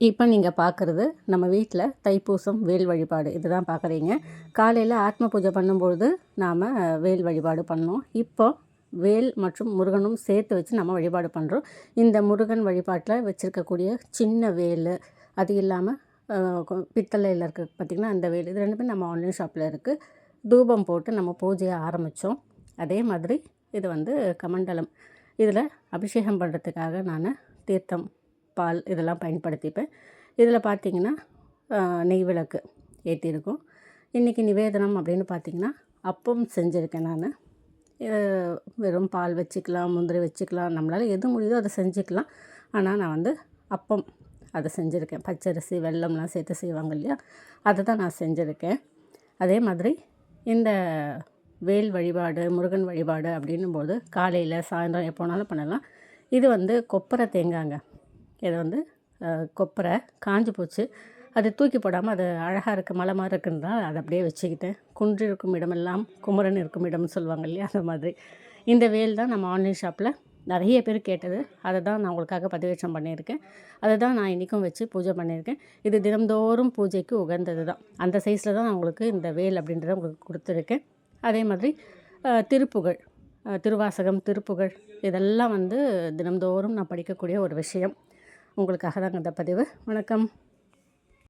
இப்போ நீங்கள் பார்க்குறது நம்ம வீட்டில் தைப்பூசம் வேல் வழிபாடு இதுதான் பார்க்குறீங்க காலையில் ஆத்ம பூஜை பண்ணும்பொழுது நாம் வேல் வழிபாடு பண்ணோம் இப்போ வேல் மற்றும் முருகனும் சேர்த்து வச்சு நம்ம வழிபாடு பண்ணுறோம் இந்த முருகன் வழிபாட்டில் வச்சுருக்கக்கூடிய சின்ன வேல் அது இல்லாமல் பித்தளையில் இருக்க பார்த்திங்கன்னா அந்த வேல் இது ரெண்டுமே நம்ம ஆன்லைன் ஷாப்பில் இருக்குது தூபம் போட்டு நம்ம பூஜையை ஆரம்பித்தோம் அதே மாதிரி இது வந்து கமண்டலம். இதில் அபிஷேகம் பண்ணுறதுக்காக நான் தீர்த்தம் பால் இதெல்லாம் பயன்படுத்திப்பேன். இதில் பார்த்திங்கன்னா நெய் விளக்கு ஏற்றிருக்கோம். இன்றைக்கி நிவேதனம் அப்படின்னு பார்த்திங்கன்னா அப்பம் செஞ்சுருக்கேன் நான். வெறும் பால் வச்சுக்கலாம் முந்திரி வச்சுக்கலாம் நம்மளால் எது முடியுதோ அதை செஞ்சுக்கலாம். ஆனால் நான் வந்து அப்பம் அதை செஞ்சுருக்கேன். பச்சரிசி வெள்ளம்லாம் சேர்த்து செய்வாங்க இல்லையா? அதை தான் நான் செஞ்சுருக்கேன். அதே மாதிரி இந்த வேல் வழிபாடு முருகன் வழிபாடு அப்படின்னும் போது காலையில் சாயந்தரம் எப்போனாலும் பண்ணலாம். இது வந்து கொப்பரை தேங்காங்க. இதை வந்து கொப்பரை காஞ்சி போச்சு. அது தூக்கி போடாமல் அது அழகாக இருக்குது மலை மாதிரி இருக்குன்றதால் அதை அப்படியே வச்சுக்கிட்டேன். குன்று இருக்கும் இடமெல்லாம் குமரன் இருக்கும் இடம்னு சொல்லுவாங்க இல்லையா அந்த மாதிரி. இந்த வேல் தான் நம்ம ஆன்லைன் ஷாப்பில் நிறைய பேர் கேட்டது. அதை தான் நான் உங்களுக்காக பதிவேற்றம் பண்ணியிருக்கேன். அதை தான் நான் இன்றைக்கும் வச்சு பூஜை பண்ணியிருக்கேன். இது தினந்தோறும் பூஜைக்கு உகந்தது தான். அந்த சைஸில் தான் நான் உங்களுக்கு இந்த வேல் அப்படின்றத உங்களுக்கு கொடுத்துருக்கேன். அதே மாதிரி திருப்புகழ் திருவாசகம் திருப்புகழ் இதெல்லாம் வந்து தினந்தோறும் நான் படிக்கக்கூடிய ஒரு விஷயம். உங்களுக்காக தாங்க இந்த பதிவு. வணக்கம்.